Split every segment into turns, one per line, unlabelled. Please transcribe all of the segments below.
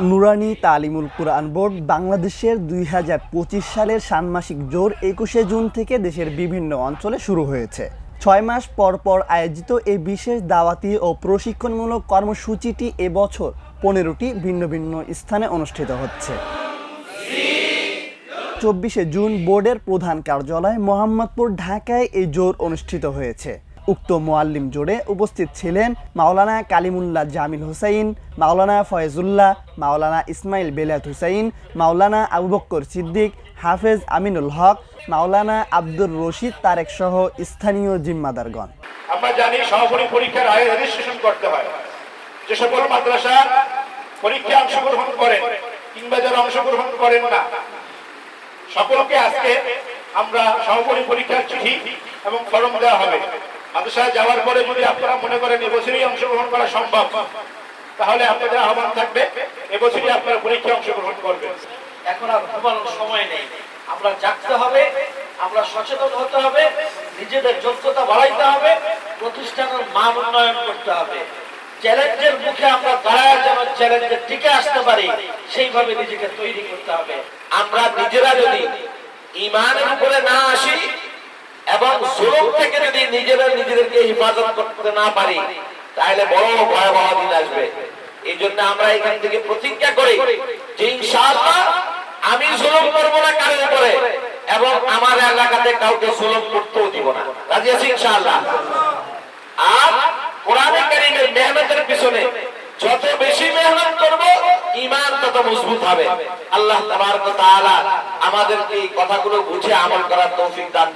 নুরানি তালিমুল কুরআন board বাংলাদেশের দুই হাজার পঁচিশ সালের ষান্মাসিক জোর একুশে জুন থেকে দেশের বিভিন্ন অঞ্চলে শুরু হয়েছে। ছয় মাস পর পর আয়োজিত এই বিশেষ দাওয়াতি ও প্রশিক্ষণমূলক কর্মসূচিটি এবছর পনেরোটি ভিন্ন ভিন্ন স্থানে অনুষ্ঠিত হচ্ছে। চব্বিশে জুন বোর্ডের প্রধান কার্যালয় মোহাম্মদপুর, ঢাকায় এই জোর অনুষ্ঠিত হয়েছে। উক্ত মোয়াল্লিম জোরে উপস্থিত ছিলেন মাওলানা কালিমুল্লাহ জামিল হুসাইন, মাওলানা ফয়েজুল্লাহ, মাওলানা ইসমাইল বেলাত হুসাইন, মাওলানা আবু বক্কর সিদ্দিক, হাফেজ আমিনুল হক, মাওলানা আব্দুর রশিদ তারেক সহ স্থানীয় জিম্মাদারগণ।
আমরা জানি সমাপনী পরীক্ষার আগে রেজিস্ট্রেশন করতে হয়। যে সকল মাদ্রাসা পরীক্ষায় অংশগ্রহণ কিংবা যারা অংশগ্রহণ করেন না, সকলকে আজকে আমরা সমাপনী পরীক্ষার চিঠি এবং ফর্ম দেওয়া হবে। মাদ্রাসায় যাওয়ার পরে যদি আপনারা মনে করেন এবছরই অংশগ্রহণ করা সম্ভব, তাহলে আপনাদের আহ্বান থাকবে, এবছরই আপনারা পরীক্ষায় অংশগ্রহণ করবেন।
এখন আর ঘুমানোর সময় নেই। আমরা জাগতে হবে, আমরা সচেতন হতে হবে, নিজেদের যোগ্যতা বাড়াইতে হবে, প্রতিষ্ঠানের মান উন্নয়ন করতে হবে। চ্যালেঞ্জের মুখে আমরা দাঁড়ায় যেন চ্যালেঞ্জে টিকে আসতে পারি, সেইভাবে নিজেকে তৈরি করতে হবে। আমরা নিজেরা যদি ইমানের এবং জুলুম থেকে যদি নিজেরা নিজেদেরকে হিফাজত করতে না পারি, তাহলে বড় ভয়াবহ দিন আসবে। এই জন্য আমরা এখান থেকে প্রতিজ্ঞা করি যে আমি জুলুম করব না কারোর উপরে এবং আমার এলাকাতে কাউকে জুলুম করতেও দিব না। রাজি আছি ইনশাআল্লাহ? আর কোরআনে কারীমের মেহনতের পিছনে যত বেশি তত মজবুত হবে। আল্লাহ তাবারক তাআলা আমাদেরকে এই কথাগুলো বুঝে আমল করার তৌফিক দান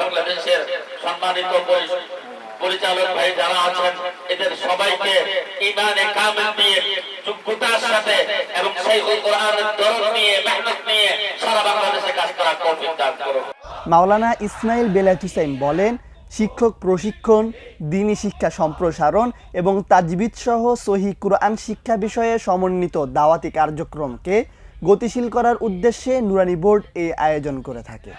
বাংলাদেশের সম্মানিত পরিচালক ভাই যারা আছেন, এদের সবাইকে ঈমানে কামিল নিয়ে, যোগ্যতার সাথে এবং সেই কোরআনের দরদ নিয়ে, মেহনত নিয়ে সারা বাংলাদেশে কাজ করার তৌফিক দান করুক।
মাওলানা ইসমাইল বেলাত হুসাইন বলেন শিক্ষক প্রশিক্ষণ, দিনী শিক্ষা সম্প্রসারণ এবং তাজবিদ সহ সহি কুরআন শিক্ষা বিষয়ে সমন্বিত দাওয়াতি কার্যক্রমকে গতিশীল করার উদ্দেশ্যে নুরানি বোর্ড এই আয়োজন করে থাকে।